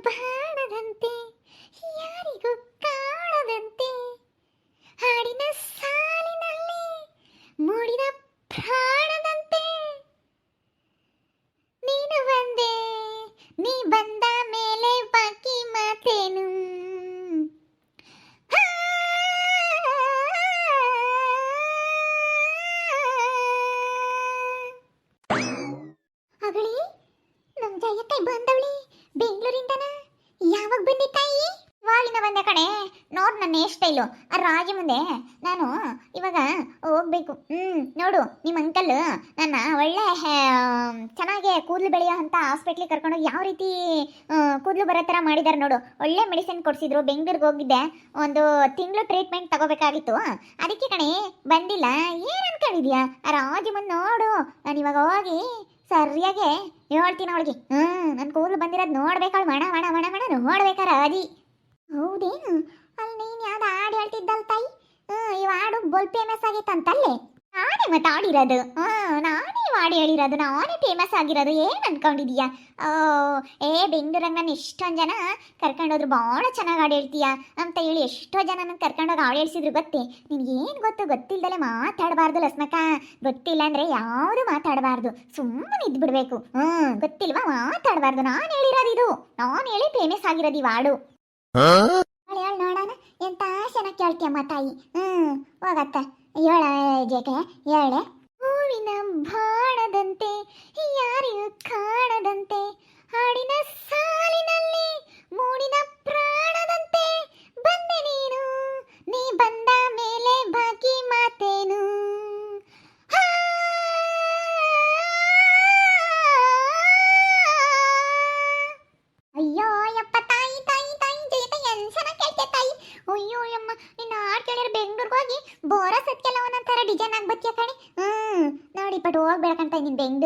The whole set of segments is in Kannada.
ಬಾಣದಂತೆ ಯಾರಿಗೂ ಕಾಣದಂತೆ ಹಾಡಿನ ಸಾಲಿನಲ್ಲಿ ಮೂಡಿದ ಪ್ರಾಣದಂತೆ ನೀನು ಬಂದೆ ನೀ ಬಂದ ಮೇಲೆ ಬಾಕಿ ಮಾತೇನು ಆ, ಅವಳಿ ನಮ್ ಜಯಕೈ ಬಂದವಳಿ ಬೆಂಗಳೂರಿಂದನ ಯಾವಾಗ ಬಂದಿ ತಾಯಿ ವಾಗಿನ ಬಂದೆ ಕಣೆ, ನೋಡ್ ನನ್ನ ಹೇರ್ ಸ್ಟೈಲು ಆ ರಾಜ ಮುಂದೆ ನಾನು ಇವಾಗ ಹೋಗ್ಬೇಕು. ಹ್ಮ್, ನೋಡು ನಿಮ್ಮ ಅಂಕಲ್ ನನ್ನ ಒಳ್ಳೆ ಚೆನ್ನಾಗೆ ಕೂದಲು ಬೆಳೆಯೋ ಅಂತ ಹಾಸ್ಪಿಟ್ಲಿಗೆ ಕರ್ಕೊಂಡು ಯಾವ ರೀತಿ ಕೂದಲು ಬರೋ ಥರ ಮಾಡಿದಾರೆ ನೋಡು. ಒಳ್ಳೆ ಮೆಡಿಸಿನ್ ಕೊಡ್ಸಿದ್ರು. ಬೆಂಗಳೂರಿಗೆ ಹೋಗಿದ್ದೆ. ಒಂದು ತಿಂಗಳು ಟ್ರೀಟ್ಮೆಂಟ್ ತಗೋಬೇಕಾಗಿತ್ತು. ಅದಕ್ಕೆ ಕಣೆ, ಬಂದಿಲ್ಲ. ಏನ್ ಅನ್ಕೊಂಡಿದ್ಯಾ? ಆ ರಾಜ ಮುಂದೆ ನೋಡು. ನಾನು ಇವಾಗ ಹೋಗಿ ಸರಿಯಾಗಿ ಹೇಳ್ತೀನಿ ಅವಳಿಗೆ. ಹ್ಮ್ ನನ್ನ ಕೂದಲು ಬಂದಿರೋದು ನೋಡ್ಬೇಕಾಳು ಮಣ ಮಣ ಮಣ ಮಣ ನೋಡ್ಬೇಕಾರ ಅದಿ ಹೌದೇನು? ಅಲ್ಲಿ ನೀನು ಯಾವ್ದು ಹಾಡು ಹೇಳ್ತಿದ್ದಲ್ ತಾಯಿ? ಈ ಹಾಡು ಬೋಲ್ ಫೇಮಸ್ ಆಗಿತ್ತಂತಲ್ಲೇ ನಾನೇ ಮತ್ತೆ ಆಡಿರೋದು ನಾನೇ ಹಾಡು ಹೇಳಿರೋದು. ನಾನೇ ಫೇಮಸ್ ಆಗಿರೋದು. ಏನ್ ಅನ್ಕೊಂಡಿದೀಯ? ಓ, ಏ ಬೆಂಗಳೂರಾಗ ನಾನು ಎಷ್ಟೊಂದು ಜನ ಕರ್ಕೊಂಡೋದ್ರು ಭಾಳ ಚೆನ್ನಾಗಿ ಹಾಡು ಹೇಳ್ತೀಯ? ಅಂತ ಹೇಳಿ ಎಷ್ಟೋ ಜನ ನನ್ನ ಕರ್ಕೊಂಡೋಗಿ ಹಾಡು ಹೇಳ್ಸಿದ್ರು ಗೊತ್ತೇ? ನಿನ್ಗೆ ಏನು ಗೊತ್ತು? ಗೊತ್ತಿಲ್ದಲೆ ಮಾತಾಡಬಾರ್ದು ಲಸ್ಮಕ ಗೊತ್ತಿಲ್ಲ ಅಂದ್ರೆ ಯಾವುದು ಮಾತಾಡಬಾರ್ದು. ಸುಮ್ಮನೆ ಇದ್ಬಿಡ್ಬೇಕು ಹ್ಮ್, ಗೊತ್ತಿಲ್ವಾ? ಮಾತಾಡಬಾರ್ದು. ನಾನು ಹೇಳಿರೋದು ಇದು. ನಾನು ಹೇಳಿ ಫೇಮಸ್ ಆಗಿರೋದು ಈ ಹಾಡು. ಹೇಳು ನೋಡೋಣ. ಎಂತ ಚೆನ್ನಾಗಿ ಕೇಳ್ತೀಯಮ್ಮ ತಾಯಿ ಹ್ಮ್ ಹೋಗತ್ತ. ಹೇಳ ಜೇಕೆ ಹೇಳೆ ಹೂವಿನ ಬಾಣದಂತೆ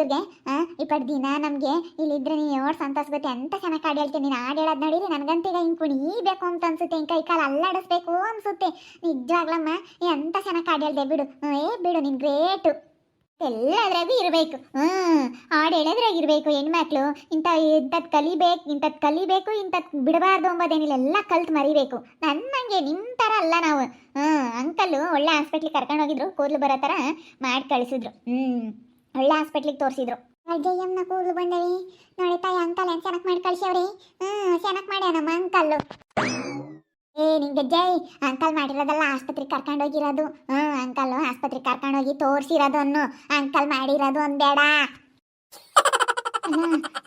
ನೀನು ಇಪ್ಪತ್ತು ದಿನ ನಮಗೆ ಇಲ್ಲಿದ್ರೆ ನೀನು ಏಳು ಸಂತೋಷ ಗೊತ್ತೆ ಅಂತ ಚೆನ್ನಾಗಿ ಹಾಡು ಹೇಳ್ತೀನಿ ನೀನು ಹಾಡು ಹೇಳೋದು ನೋಡಿದ್ರೆ ನನಗಂತೀಗ ಹಿಂಗೆ ಕುಣಿಬೇಕು ಅಂತ ಅನ್ಸುತ್ತೆ, ಹಿಂಗೆ ಕೈ ಕಾಲು ಅಲ್ಲಾಡಿಸ್ಬೇಕು ಅನ್ಸುತ್ತೆ. ನಿಜವಾಗ್ಲಮ್ಮ ಎಂತ ಚೆನ್ನಾಗಿ ಹಾಡು ಹೇಳ್ದೆ ಬಿಡು. ಏ, ಬಿಡು, ನೀನು ಗ್ರೇಟು. ಎಲ್ಲದ್ರಾಗೂ ಇರಬೇಕು. ಹ್ಮ್, ಹಾಡು ಹೇಳೋದ್ರಾಗ ಇರಬೇಕು ಹೆಣ್ಮಕ್ಳು. ಇಂಥ ಇಂಥದ್ದು ಕಲಿಬೇಕು ಇಂಥದ್ದು ಕಲಿಬೇಕು ಇಂಥದ್ದು ಬಿಡಬಾರ್ದು ಅಂಬೋದೇನಿಲ್ಲ, ಎಲ್ಲ ಕಲ್ತು ಮರಿಬೇಕು. ನನ್ನಂಗೆ ನಿಮ್ಮ ಥರ ಅಲ್ಲ ನಾವು. ಹ್ಮ್, ಅಂಕಲ್ಲು ಒಳ್ಳೆ ಹಾಸ್ಪಿಟ್ಲಿಗೆ ಕರ್ಕೊಂಡು ಹೋಗಿದ್ರು, ಕೂದಲು ಬರೋ ಥರ ಮಾಡಿ ಕಳಿಸಿದ್ರು. ಹ್ಮ್. ಒಳ್ಳೆ ಹಾಸ್ಪಿಟ್ಲಿಗೆ ತೋರಿಸಿದ್ರು. ಅಜ್ಜಯ್ಯಮ್ಮನ ಕೂದಲು ಬಂದವಿ ನೋಡಿ ತಾಯಿ ಅಂಕಲ್ ಏನು ಚೆನ್ನಾಗಿ ಮಾಡಿ ಕಳ್ಸ್ಯವ್ರಿ? ಹ್ಮ್ ಚೆನ್ನಾಗಿ ಮಾಡ್ಯ ನಮ್ಮ ಅಂಕಲ್ಲು ಏ, ನಿಂಗೆ ಜೈ ಅಂಕಲ್ ಮಾಡಿರೋದಲ್ಲ ಆಸ್ಪತ್ರೆಗೆ ಕರ್ಕೊಂಡು ಹೋಗಿರೋದು. ಹ್ಮ್ ಅಂಕಲ್ ಆಸ್ಪತ್ರೆಗೆ ಕರ್ಕೊಂಡು ಹೋಗಿ ತೋರಿಸಿರೋದು ಅನ್ನು. ಅಂಕಲ್ ಮಾಡಿರೋದು ಒಂದೇಡ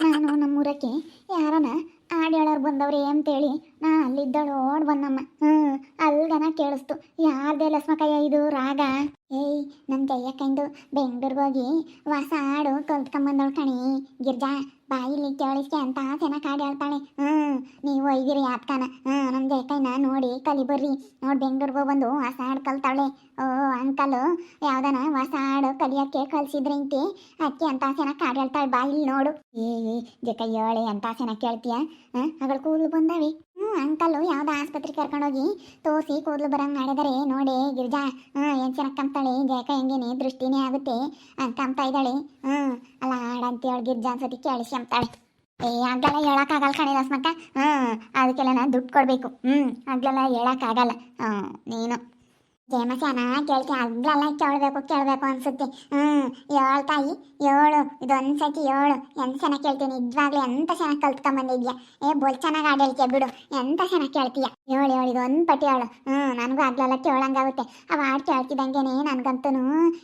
ನಾನು ನಮ್ಮೂರಕ್ಕೆ ಯಾರನ ಆಡಿ ಹೇಳೋರು ಬಂದವ್ರಿ ಅಂತೇಳಿ ನಾ ಅಲ್ಲಿದ್ದಳು ಓಡ್ ಬಂದಮ್ಮ. ಹ್ಞೂ ಅಲ್ಗನ ಕೇಳಿಸ್ತು. ಯಾರ್ದೇ ಲಸ್ಮಕಯ್ಯ ಇದು? ರಾಗ? ಏಯ್ ನನ್ನ ಕೈಯ ಕಂಡು ಬೆಂಗ್ಳೂರ್ಗೆ ಹೋಗಿ ಹೊಸ ಹಾಡು ಕಲ್ತ್ಕೊಂಬಂದವಳು ಕಣಿ. ಗಿರ್ಜಾ, ಬಾಯಿಲಿ ಕೇಳಿಸ್ಕೆ ಅಂತ ಚೆನ್ನಾಗಿ ಹಾಡು ಹೇಳ್ತಾಳೆ. ಹ್ಞೂ ನೀವು ಒಯ್ದಿರಿ ಯಾತ್ಕನ ಹ್ಞೂ ನಮ್ಮ ಜೈಕೈನ ನೋಡಿ ಕಲಿ ಬರ್ರಿ ನೋಡಿ ಬೆಂಗ್ಳೂರ್ಗೆ ಬಂದು ಹೊಸ ಹಾಡು ಕಲ್ತಾಳೆ. ಓ, ಅಂಕಲು, ಯಾವ್ದನ ಹೊಸ ಹಾಡು ಕಲಿಯೋಕ್ಕೆ ಕಲ್ಸಿದ್ರಿಂತಿ ಅಕ್ಕಿ ಅಂತ ಚೆನ್ನಾಗಿ ಹಾಡು ಹೇಳ್ತಾಳೆ. ಬಾಯಿಲಿ ನೋಡು. ಏ ಜೈಕೈ ಹೇಳಿ ಅಂತ ಚೆನ್ನಾಗಿ ಕೇಳ್ತೀಯ? ಅವಳು ಕೂದಲು ಬಂದಾವೆ. ಅಂಕಲ್ಲು ಯಾವ್ದೋ ಆಸ್ಪತ್ರೆಗೆ ಕರ್ಕೊಂಡೋಗಿ ತೋರಿಸಿ ಕೂದಲು ಬರಂಗ್ ಮಾಡಿದರೆ. ನೋಡಿ, ಗಿರ್ಜಾ ಹ್ಞೂ ಏನು ಚೆನ್ನಾಗಿ ಜಯಕ ಹೆಂಗೇನೆ? ದೃಷ್ಟಿನೇ ಆಗುತ್ತೆ ಕಂಪ್ತಾ ಇದ್ದಾಳೆ. ಹ್ಞೂ ಅಲ್ಲ ಹಾಡಂತ ಹೇಳಿ ಗಿರ್ಜಾ ಅನ್ಸತಿ ಕೇಳಿಸಿ ಅಂತಾಳೆ. ಏ ಆಗಲ್ಲ ಹೇಳೋಕ್ಕಾಗಲ್ಲ ಕಣೆ ರಸ್ಮಕ್ಕ ಹ್ಞೂ ಅದಕ್ಕೆಲ್ಲ ನಾನು ದುಡ್ಡು ಕೊಡಬೇಕು. ಹ್ಞೂ ಆಗಲೆಲ್ಲ ಹೇಳೋಕ್ಕಾಗಲ್ಲ. ಹ್ಞೂ ನೀನು. ಜಯಮ್ಮ ಚೆನ್ನಾಗಿ ಕೇಳ್ತಿ ಆಗ್ಲೆಲ್ಲ ಕೇಳಬೇಕು ಕೇಳಬೇಕು ಅನ್ಸುತ್ತೆ. ಹ್ಞೂ ಏಳು ತಾಯಿ, ಏಳು, ಇದೊಂದು ಸತಿ ಏಳು. ಎಂತ ಚೆನ್ನಾಗಿ ಕೇಳ್ತೀನಿ? ಇದ್ವಾಗ್ಲೂ ಎಂತ ಚೆನ್ನಾಗಿ ಕಲ್ತ್ಕೊಂಬಂದಿದ್ಯಾ ಏ, ಬೋಲ್ ಚೆನ್ನಾಗಿ ಹೇಳ್ತೀಯ ಬಿಡು. ಎಂತ ಚೆನ್ನಾಗಿ ಕೇಳ್ತೀಯ? ಏಳು ಏಳು, ಇದೊಂದು ಪಟ್ಟಿ ಹೇಳು ಹ್ಞೂ ನನಗೂ ಆಗ್ಲೆಲ್ಲ ಕೇಳಂಗಾಗುತ್ತೆ. ಅವ ಆಡ್ ಕೇಳ್ತಿದ್ದಂಗೆನೆ ನನಗಂತೂ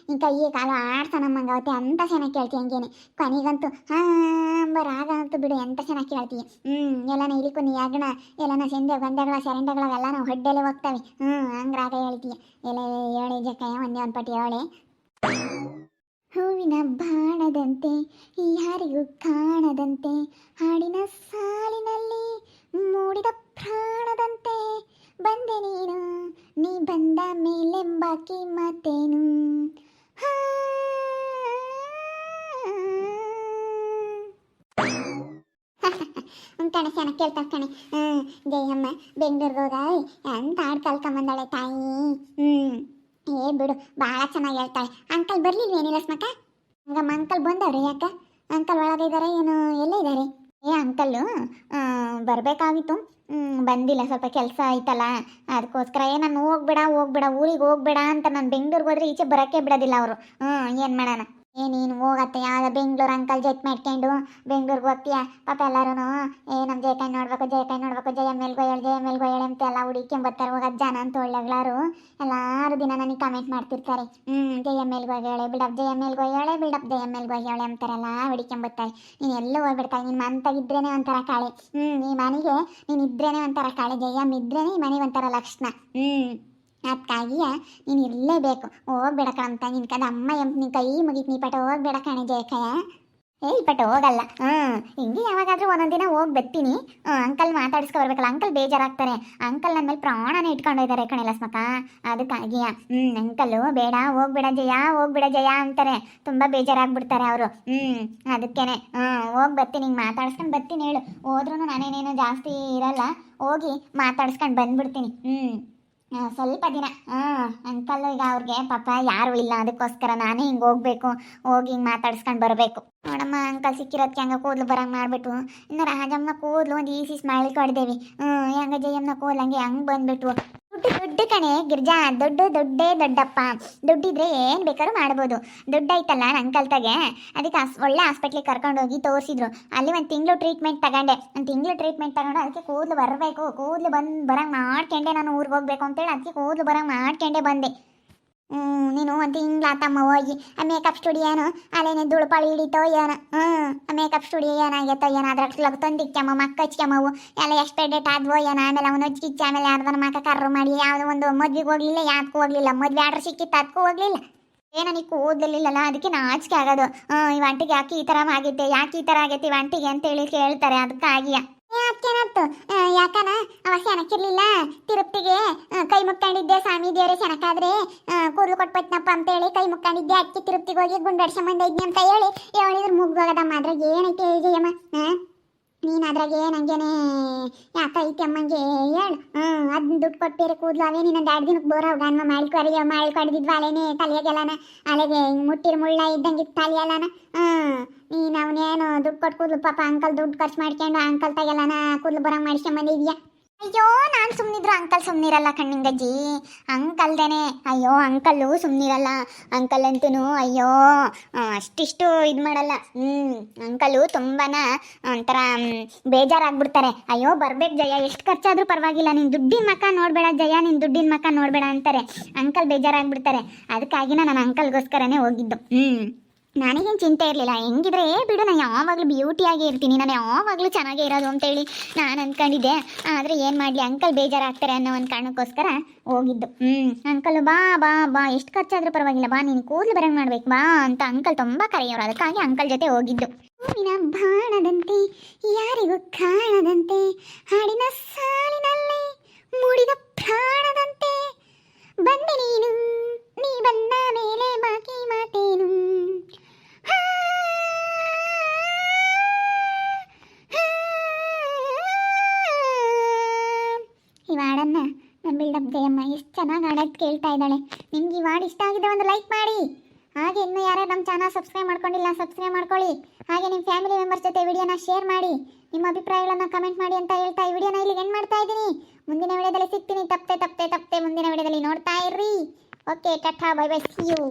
ಈ ಕಾಲ ಆಡ್ಸೋಣಮ್ಮಂಗಾಗುತ್ತೆ ಅಂತ ಚೆನ್ನಾಗಿ ಕೇಳ್ತೀಯ ಹಂಗೇನೆ? ಕೊನೆಗಂತೂ, ಹಾಂ ರಾಗ ಅಂತೂ ಬಿಡು, ಎಂತ ಚೆನ್ನಾಗಿ ಕೇಳ್ತೀಯ? ಹ್ಞೂ ಎಲ್ಲನ ಇಲಿಕು ನೀ ಅಗಣ ಎಲ್ಲನ ಸೆಂದೆ ಗಂಧೆಗಳ ಸೆರೆಂಡೆಗಳ ಎಲ್ಲಾನು ಹೊಡ್ಡೆಲೆ ಹೋಗ್ತವೆ. ಹ್ಞೂ ಹಂಗೆ ರಾಗ ಹೇಳ್ತೀಯ. ಎಲ್ಲ ಏಳೆ ಜಕ್ಕಯ್ಯ ಒಂದೇ ಒಂದು ಪಟ್ಟಿ ಅವಳೆ ಹೂವಿನ ಬಾಣದಂತೆ, ಯಾರಿಗೂ ಕಾಣದಂತೆ, ಹಾಡಿನ ಸಾಲಿನಲ್ಲಿ ಮೂಡಿದ ಪ್ರಾಣದಂತೆ, ಬಂದೆ ನೀನು, ನೀ ಬಂದ ಮೇಲೆಂಬಾಕಿ ಮಾತೇನು ಹಾ. ಕಣೆ ಚೆನ್ನಾಗಿ ಕೇಳ್ತಾಳೆ ಕಣೆ. ಹ್ಞೂ ಜಯಮ್ಮ ಬೆಂಗಳೂರಿಗೆ ಹೋಗ ಅಂತ ಹಾಡು ಕಲ್ಕೊಂಬಂದಾಳೆ ತಾಯಿ? ಹ್ಞೂ ಏ, ಬಿಡು ಭಾಳ ಚೆನ್ನಾಗಿ ಹೇಳ್ತಾಳೆ. ಅಂಕಲ್ ಬರ್ಲಿಲ್ವೇನಿಲ್ಲ ಸ್ಮಕ ಹಂಗಮ್ಮ, ಅಂಕಲ್ ಬಂದವ್ರಿ ಯಾಕ? ಅಂಕಲ್ ಒಳಗೆ ಇದ್ದಾರೆ ಏನು, ಎಲ್ಲ ಇದ್ದಾರೆ ಏ, ಅಂಕಲ್ಲು ಬರಬೇಕಾಗಿತ್ತು. ಬಂದಿಲ್ಲ, ಸ್ವಲ್ಪ ಕೆಲಸ ಆಯ್ತಲ್ಲ. ಅದಕ್ಕೋಸ್ಕರ ಏ, ನಾನು ಹೋಗ್ಬೇಡ ಹೋಗ್ಬೇಡ, ಊರಿಗೆ ಹೋಗ್ಬೇಡ ಅಂತ ನಾನು ಬೆಂಗ್ಳೂರಿಗೆ ಹೋದ್ರೆ ಈಚೆ ಬರೋಕ್ಕೆ ಬಿಡೋದಿಲ್ಲ ಅವರು. ಹ್ಞೂ ಏನು ಮಾಡೋಣ? ಏ, ನೀನು ಹೋಗತ್ತೆ, ಯಾವ್ದು ಬೆಂಗ್ಳೂರು ಅಂಕಲ್ ಜೊತೆ ಮಾಡ್ಕೊಂಡು ಬೆಂಗ್ಳೂರಿಗೆ ಹೋಗ್ತೀಯ? ಪಾಪ ಎಲ್ಲರೂ ಏ ನಮ್ಮ ಜಯಕಾಯಿ ನೋಡ್ಬೇಕು ಜಯಕಾಯಿ ನೋಡ್ಬೇಕು ಜಯ ಮೇಲ್ಗೊಯ್ಯಳು ಜಯ ಮೇಲ್ಗೊಯ್ಯಳು ಅಂತ ಎಲ್ಲ ಹುಡುಕೊಂಬರ್ತಾರೆ ಹೋಗ ಜನ ಅಂತ ಒಳ್ಳೆಗಳಾರು ಎಲ್ಲಾರು ದಿನ ನನಗೆ ಕಮೆಂಟ್ ಮಾಡ್ತಿರ್ತಾರೆ. ಹ್ಞೂ ಜಯ ಮೇಲ್ಗೊಯ್ಯಳೆ ಬಿಡಪ್ ಜಯ ಮೇಲ್ಗೊಯ್ಯಳೆ ಬಿಡಪ್ ಜಯ ಮೇಲ್ಗೊಯ್ಯಳೆ ಅಂತಾರೆಲ್ಲ ಹುಡುಕೊಂಬರ್ತಾರೆ ನೀನು ಎಲ್ಲೂ ಹೋಗ್ಬಿಡ್ತಾಯಿ ನಿನ್ನ ಮಂತಾಗಿದ್ರೇನೆ ಒಂಥರ ಕಾಳೆ. ಹ್ಞೂ ಈ ಮನೆಗೆ ನೀನು ಇದ್ರೇನೆ ಒಂಥರ ಕಾಳೆ ಜಯಮ್ ಇದ್ರೇನೆ ಈ ಮನೆಗೆ ಒಂಥರ ಲಕ್ಷಣ. ಹ್ಞೂ ಅದಕ್ಕಾಗಿ ನೀನು ಇರಲೇಬೇಕು ಹೋಗ್ಬೇಡ ಅಂತ. ನಿನ್ ಕದ ಅಮ್ಮ ಎಂಪ್ ನಿನ್ ಕೈ ಮುಗಿತ್. ನೀ ಪಟ ಹೋಗ್ಬೇಡ ಕಣೆ ಜಯಕಯ್ಯ. ಏಯ್ ಪಟ ಹೋಗಲ್ಲ. ಹ್ಮ್. ಹಿಂಗೆ ಯಾವಾಗಾದ್ರೂ ಒಂದೊಂದ್ ದಿನ ಹೋಗಿ ಬರ್ತೀನಿ. ಅಂಕಲ್ ಮಾತಾಡಿಸ್ಕೊ ಬರ್ಬೇಕಲ್ಲ. ಅಂಕಲ್ ಬೇಜಾರಾಗ್ತಾರೆ. ಅಂಕಲ್ ನನ್ನ ಮೇಲೆ ಪ್ರಾಣನೇ ಇಟ್ಕೊಂಡಿದ್ದಾರೆ ಕಣೆ ಲಸ್ಮಕ್ಕ. ಅದಕ್ಕಾಗಿಯ. ಹ್ಮ್, ಅಂಕಲು ಬೇಡ, ಹೋಗ್ಬೇಡ ಜಯ ಹೋಗ್ಬೇಡ ಜಯ ಅಂತಾರೆ. ತುಂಬಾ ಬೇಜಾರಾಗ್ಬಿಡ್ತಾರೆ ಅವರು. ಹ್ಮ್, ಅದಕ್ಕೇನೆ. ಹ್ಮ್ ಹೋಗಿ ಬರ್ತೀನಿ, ಹಿಂಗೆ ಮಾತಾಡ್ಸ್ಕೊಂಡು ಬರ್ತೀನಿ ಹೇಳು. ಹೋದ್ರೂ ನಾನೇನೇನು ಜಾಸ್ತಿ ಇರಲ್ಲ. ಹೋಗಿ ಮಾತಾಡ್ಸ್ಕೊಂಡು ಬಂದ್ಬಿಡ್ತೀನಿ. ಹ್ಮ್. ಸ್ವಲ್ಪ ದಿನ. ಹಾಂ ಅಂಕಲ್ ಈಗ ಅವ್ರಿಗೆ, ಪಾಪ ಯಾರು ಇಲ್ಲ, ಅದಕ್ಕೋಸ್ಕರ ನಾನೇ ಹಿಂಗೆ ಹೋಗ್ಬೇಕು. ಹೋಗಿ ಹಿಂಗೆ ಮಾತಾಡ್ಸ್ಕೊಂಡು ಬರಬೇಕು. ನೋಡಮ್ಮ ಅಂಕಲ್ ಸಿಕ್ಕಿರೋದಕ್ಕೆ ಹಂಗೆ ಕೂದಲು ಬರಂಗೆ ಮಾಡಿಬಿಟ್ಟು ಇನ್ನು ರಾಜಮ್ಮನ ಕೂದಲು ಒಂದು ಈಸಿ ಸ್ಮೈಲ್ ಕೊಡ್ದೇವಿ. ಹ್ಞೂ ಹೆಂಗೆ ಜಯಮ್ಮನ ಕೂದಲು ಹಂಗೆ ಹಂಗೆ ಬಂದ್ಬಿಟ್ವು. ದುಡ್ಡು ದುಡ್ಡು ಕಣೆ ಗಿರ್ಜಾ, ದುಡ್ಡು ದುಡ್ಡೇ ದೊಡ್ಡಪ್ಪ. ದುಡ್ಡಿದ್ರೆ ಏನು ಬೇಕಾದ್ರೂ ಮಾಡ್ಬೋದು. ದುಡ್ಡು ಐತಲ್ಲ ನನ್ನ ಅಂಕಲ್ ತಗೆ ಅದಕ್ಕೆ ಒಳ್ಳೆ ಹಾಸ್ಪಿಟ್ಲಿಗೆ ಕರ್ಕೊಂಡೋಗಿ ತೋರಿಸಿದ್ರು. ಅಲ್ಲಿ ಒಂದು ತಿಂಗಳು ಟ್ರೀಟ್ಮೆಂಟ್ ತಗೊಂಡೆ. ಒಂದು ತಿಂಗಳು ಟ್ರೀಟ್ಮೆಂಟ್ ತಗೊಂಡು ಅದಕ್ಕೆ ಕೂದಲು ಬರಬೇಕು. ಕೂದಲು ಬಂದು, ಬರಂಗೆ ಮಾಡ್ಕೊಂಡೆ ನಾನು ಊರಿಗೆ ಹೋಗ್ಬೇಕು ಅಂತೇಳಿ, ಅದಕ್ಕೆ ಕೂದಲು ಬರಂಗೆ ಮಾಡ್ಕೊಂಡೆ ಬಂದೆ. ಹ್ಞೂ ನೀನು ಒಂದು ತಿಂಗ್ಳಾತಮ್ಮ ಹೋಗಿ ಆ ಮೇಕಪ್ ಸ್ಟುಡಿಯೋನು ಅಲ್ಲೇನೆ ಧೂಳುಪಾಳು ಹಿಡಿತೋ ಏನ? ಹ್ಮ್, ಆ ಮೇಕಪ್ ಸ್ಟುಡಿಯೋ ಏನಾಗೈತೋ ಏನ ಅದ್ರಾಗ ತಂದಿಕ್ಕಮ್ಮ ಮಕ್ಕ ಹಚ್ಕೊಂಬವು ಎಲ್ಲ ಎಷ್ಟು ಡೇಟ್ ಆದ್ವೋ ಏನ, ಆಮೇಲೆ ಅವನು ಹಚ್ಕಿಚ್ಚ ಆಮೇಲೆ ಯಾರ್ದನ ಮಕ್ಕ ಕರ್ರು ಮಾಡಿ, ಯಾವುದೋ ಒಂದು ಮದ್ವೆಗೆ ಹೋಗ್ಲಿಲ್ಲ ಯಾವ್ದಕ್ಕೂ ಹೋಗ್ಲಿಲ್ಲ, ಮದ್ವೆ ಆರ್ಡ್ರ್ ಸಿಕ್ಕಿತ್ತು ಅದಕ್ಕೂ ಹೋಗ್ಲಿಲ್ಲ. ಏನ ನೀ ಕೂದಲಿಲ್ಲಲ್ಲ ಅದಕ್ಕೆ ನಾಚಿಕೆ ಆಗೋದು. ಈ ಅಂಟಿಗೆ ಯಾಕೆ ಈ ತರ ಆಗಿತ್ತೆ ಯಾಕೆ ಈ ಆಗೈತೆ ಈ ಅಂತ ಅಂತೇಳಿ ಕೇಳ್ತಾರೆ ಅದಕ್ಕಾಗಿಯ ಅದಕ್ಕೇನತ್ತು ಯಾಕನ? ಅವ ಸೆನಕ್ಕಿರ್ಲಿಲ್ಲ ತಿರುಪ್ತಿಗೆ ಕೈ ಮುಕ್ಕೊಂಡಿದ್ದೆ ಸ್ವಾಮಿ ದೇವ್ರೆ ಸೆನಕಾದ್ರೆ ಕೂದಲು ಅಂತ ಹೇಳಿ ಕೈ ಮುಕ್ಕೊಂಡಿದ್ದೆ. ಅಕ್ಕಿ ತಿರುಪ್ತಿಗೆ ಹೋಗಿ ಗುಂಡಡ್ಸ್ಕೊಂಬಂದ ಇದ್ನಿ ಅಂತ ಹೇಳಿ ಹೇಳಿದ್ರು ಮುಗ್ದೋಗದಮ್ಮ ಅದ್ರಾಗ ಏನೈತೆ? ಜಯಮ್ಮ ಹಾಂ ನೀನು ಅದ್ರಾಗೆ ನಂಗೇನೆ ಯಾಕೆ ಐತೆ ಅಮ್ಮಂಗೆ ಹೇಳು. ಹ್ಞೂ ಅದನ್ನ ದುಡ್ಡು ಕೊಟ್ಟು ಬೇರೆ ಕೂದಲು ಅವೇ ನೀನೊಂದು ಎರಡು ದಿನಕ್ಕೆ ಬೋರ ಗಾನ್ವ ಮಾಡಿಕೊರಿ ಮಾಡ್ಕೊಡ್ದಿದ್ವ ಅಲೇನೆ ತಲೆಗೆಲ್ಲನ ಅಲೆಗೆ ಹಿಂಗೆ ಮುಟ್ಟಿರ ಮುಳ್ಳ ಇದ್ದಂಗೆ ತಲೆ ಎಲ್ಲನ. ಹ್ಞೂ ನೀನು ಅವನೇನು ದುಡ್ಡು ಕೊಟ್ಟು ಕೂದಲು. ಪಾಪ ಅಂಕಲ್ ದುಡ್ಡು ಖರ್ಚು ಮಾಡ್ಕೊಂಡು ಅಂಕಲ್ ತಗೆಲ್ಲನ ಕೂದಲು ಬರಂಗೆ ಮಾಡಿಸ್ಕೊಂಬಂದಿದ್ಯಾ. ಅಯ್ಯೋ, ನಾನು ಸುಮ್ಮನಿದ್ರು ಅಂಕಲ್ ಸುಮ್ಮನಿರಲ್ಲ ಕಣ್ಣಿಂಗಜ್ಜಿ. ಅಂಕಲ್ದೇನೆ ಅಯ್ಯೋ ಅಂಕಲ್ಲು ಸುಮ್ಮನಿರಲ್ಲ ಅಂಕಲ್ ಅಂತೂ ಅಯ್ಯೋ ಅಷ್ಟಿಷ್ಟು ಇದು ಮಾಡಲ್ಲ. ಹ್ಞೂ ಅಂಕಲು ತುಂಬಾನ ಒಂಥರ ಬೇಜಾರಾಗ್ಬಿಡ್ತಾರೆ. ಅಯ್ಯೋ, ಬರ್ಬೇಕು ಜಯ, ಎಷ್ಟು ಖರ್ಚಾದ್ರೂ ಪರವಾಗಿಲ್ಲ. ನೀನು ದುಡ್ಡಿನ ಮಕ್ಕ ನೋಡಬೇಡ ಜಯ, ನೀನು ದುಡ್ಡಿನ ಮಕ್ಕ ನೋಡಬೇಡ ಅಂತಾರೆ. ಅಂಕಲ್ ಬೇಜಾರಾಗ್ಬಿಡ್ತಾರೆ. ಅದಕ್ಕಾಗಿನ ನಾನು ಅಂಕಲ್ಗೋಸ್ಕರನೇ ಹೋಗಿದ್ದು. ಹ್ಞೂ ನನಗೇನು ಚಿಂತೆ ಇರಲಿಲ್ಲ. ಹೆಂಗಿದ್ರೆ ಬಿಡು, ನಾನು ಯಾವಾಗಲೂ ಬ್ಯೂಟಿಯಾಗಿ ಇರ್ತೀನಿ. ನಾನು ಯಾವಾಗಲೂ ಚೆನ್ನಾಗೇ ಇರೋದು ಅಂತೇಳಿ ನಾನು ಅಂದ್ಕೊಂಡಿದ್ದೆ ಆದರೆ ಏನು ಮಾಡಲಿ? ಅಂಕಲ್ ಬೇಜಾರಾಗ್ತಾರೆ ಅನ್ನೋ ಒಂದು ಕಾರಣಕ್ಕೋಸ್ಕರ ಹೋಗಿದ್ದು. ಹ್ಞೂ ಅಂಕಲ್ ಬಾ ಬಾ ಬಾ. ಎಷ್ಟು ಖರ್ಚಾದರೂ ಪರವಾಗಿಲ್ಲ. ಬಾ, ನೀನು ಕೂದಲು ಬರಂಗೆ ಮಾಡ್ಬೇಕು. ಬಾ ಅಂತ ಅಂಕಲ್ ತುಂಬ ಕರೆಯೋರು. ಅದಕ್ಕಾಗಿ ಅಂಕಲ್ ಜೊತೆ ಹೋಗಿದ್ದು. ಹೂವಿನ ಬಾಣದಂತೆ, ಯಾರಿಗೂ ಕಾಣದಂತೆ, ಹಾಡಿನ ಸಾಲಿನಲ್ಲಿ, ಮೂಡಿದ ಪ್ರಾಣದಂತೆ, ಬಂದೆ ನೀನು ಕೇಳ್ತಾ ಇದ್ದಾಳೆ. ನಿಮ್ಗೆ ಈ ಇಷ್ಟ ಆಗಿದೆ ಒಂದು ಲೈಕ್ ಮಾಡಿ. ಹಾಗೆ ಇನ್ನು ಯಾರ್ಯಾರು ನಮ್ಮ ಚಾನಲ್ ಸಬ್ಸ್ಕ್ರೈಬ್ ಮಾಡ್ಕೊಂಡಿಲ್ಲ ಸಬ್ಸ್ಕ್ರೈಬ್ ಮಾಡ್ಕೊಳ್ಳಿ. ಹಾಗೆ ನಿಮ್ಮ ಫ್ಯಾಮಿಲಿ ಮೆಂಬರ್ಸ್ ಜೊತೆ ವಿಡಿಯೋನ ಶೇರ್ ಮಾಡಿ. ನಿಮ್ಮ ಅಭಿಪ್ರಾಯಗಳನ್ನು ಕಮೆಂಟ್ ಮಾಡಿ ಅಂತ ಹೇಳ್ತಾ ಈ ವಿಡಿಯೋನ ಇಲ್ಲಿಗೆ ಎಂಡ್ ಮಾಡ್ತಾ ಇದ್ದೀನಿ. ಮುಂದಿನ ವಿಡಿಯೋದಲ್ಲಿ ಸಿಗ್ತೀನಿ. ತಪ್ಪೆ ತಪ್ಪೆ ತಪ್ಪೆ ಮುಂದಿನ ವಿಡಿಯೋದಲ್ಲಿ ನೋಡ್ತಾ ಇರ್ರಿ. Okay tata bye bye see you